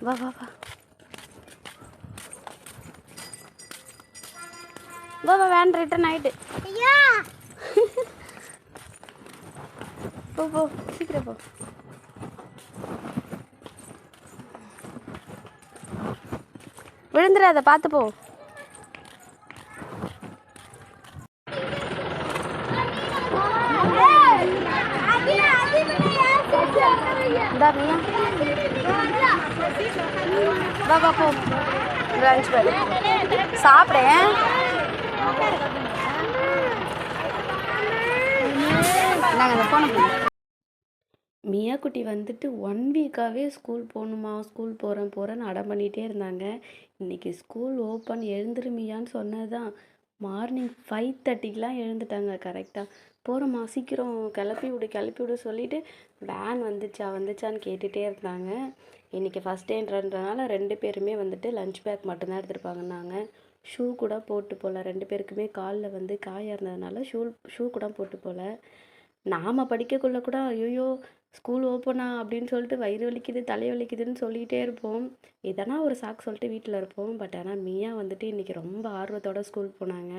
வா வா வா வா வா வேன் ரிட்டர்ன் ஆயிட்டு ஐயா போ போ சீக்கிரம் போ விழுந்துடாத பார்த்து போ இந்தா மியா வா பார்ப்போம் லஞ்ச் பேக் சாப்பிடு நாங்கள் அந்த ஃபோனை மியா குட்டி வந்துட்டு ஒன் வீக்காகவே ஸ்கூல் போகணுமா? ஸ்கூல் போகிறேன் போகிறேன்னு அடம் பண்ணிகிட்டே இருந்தாங்க. இன்றைக்கி ஸ்கூல் ஓப்பன் எழுந்துருமியான்னு சொன்னது தான் மார்னிங் ஃபைவ் தேர்ட்டிக்கெலாம் எழுந்துட்டாங்க கரெக்டாக போகிறோம்மா சீக்கிரம் கிளப்பி விடு கிளப்பி விடு சொல்லிவிட்டு வேன் வந்துச்சா வந்துச்சான்னு கேட்டுகிட்டே இருந்தாங்க. இன்றைக்கி ஃபஸ்ட் டேன்றதுனால ரெண்டு பேருமே வந்துட்டு லஞ்ச் பேக் மட்டும்தான் எடுத்துருப்பாங்கன்னாங்க ஷூ கூட போட்டு போகல ரெண்டு பேருக்குமே காலில் வந்து காயாக இருந்ததுனால ஷூ ஷூ கூட போட்டு போகல நாம் படிக்கக்குள்ள கூட ஐயோ ஸ்கூல் ஓப்பனா அப்படின்னு சொல்லிட்டு வயிறு வலிக்குது தலை வலிக்குதுன்னு சொல்லிகிட்டே இருப்போம். எதனா ஒரு சாக்கு சொல்லிட்டு வீட்டில் இருப்போம். பட் ஆனால் மியா வந்துட்டு இன்றைக்கி ரொம்ப ஆர்வத்தோட ஸ்கூல் போனாங்க.